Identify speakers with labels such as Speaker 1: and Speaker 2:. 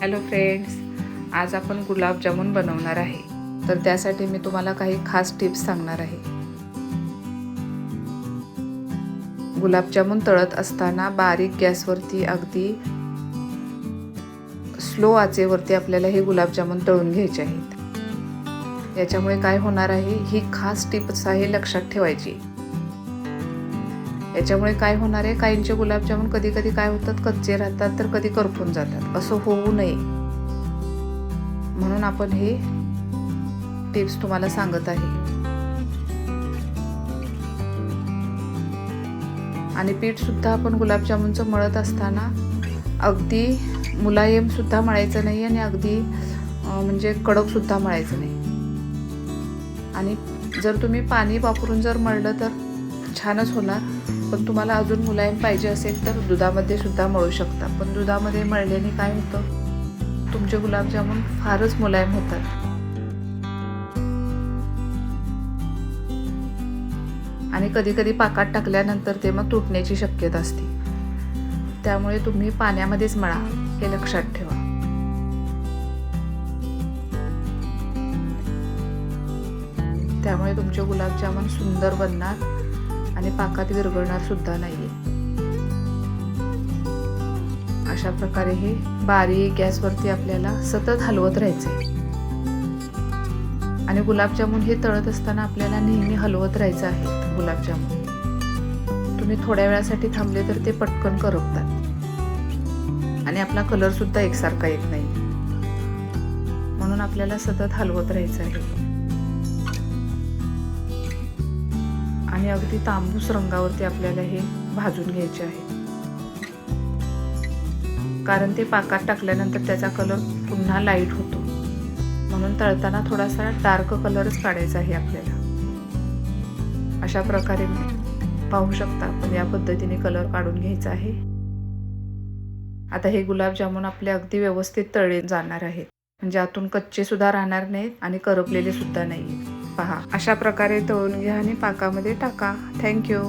Speaker 1: Hello friends आज आपण गुलाबजामुन बनवणार आहे. तर त्यासाठी मी तुम्हाला काही खास टिप्स सांगणार आहे. गुलाबजामुन तळत असताना बारीक गॅसवरती अगदी स्लो आचेवरती आपल्याला हे गुलाबजामुन तळून घ्यायचे आहेत. याच्यामुळे काय होणार आहे? ही खास टिप्स आहे लक्षात ठेवायची. याच्यामुळे काय होणार आहे? काहींचे गुलाबजामुन कधी कधी काय होतात? कच्चे राहतात तर कधी करपून जातात. असं होऊ नये. म्हणून आपण हे टिप्स तुम्हाला सांगत आहे. आणि पीठ सुद्धा आपण गुलाबजामुनचं मळत असताना अगदी मुलायम सुद्धा मळायचं नाही आणि अगदी म्हणजे कडक सुद्धा मळायचं नाही. आणि जर तुम्ही पाणी वापरून जर मळलं तर छानच होणार. पण तुम्हाला अजून मुलायम पाहिजे असेल तर दुधामध्ये सुद्धा मळू शकता. पण दुधामध्ये मळल्याने काय होतं? तुमचे गुलाबजामुन फारच मुलायम होतात. आणि कधी कधी पाकात टाकल्यानंतर ते मग तुटण्याची शक्यता असते. त्यामुळे तुम्ही पाण्यामध्येच मळा हे लक्षात ठेवा. त्यामुळे तुमचे गुलाबजामुन सुंदर बनणार. आणि पाकात विरघळणार सुद्धा नाहीये. अशा प्रकारे हे बारीक गॅसवरती आपल्याला सतत हलवत राहायचंय. आणि गुलाबजामुन हे तळत असताना आपल्याला नेहमी हलवत राहायचं आहे गुलाबजामुन तुम्ही थोड्या वेळासाठी थांबले तर ते पटकन करपतात. आणि आपला कलर सुद्धा एकसारखा येत नाही. म्हणून आपल्याला सतत हलवत राहायचं आहे. आणि अगदी तांबूस रंगावरती आपल्याला हे भाजून घ्यायचे आहे. कारण ते पाकात टाकल्यानंतर त्याचा कलर पुन्हा लाइट होतो. म्हणून तळताना थोडासा डार्क कलरच काढायचा आहे आपल्याला. अशा प्रकारे पाहू शकता आपण या पद्धतीने कलर काढून घ्यायचा आहे. आता हे गुलाबजामुन आपले अगदी व्यवस्थित तळले जाणार आहेत. म्हणजे आतून कच्चे सुद्धा राहणार नाहीत आणि करपलेले सुद्धा नाही पहा. अशा प्रकारे तळून घ्या आणि पाकामध्ये टाका. थँक्यू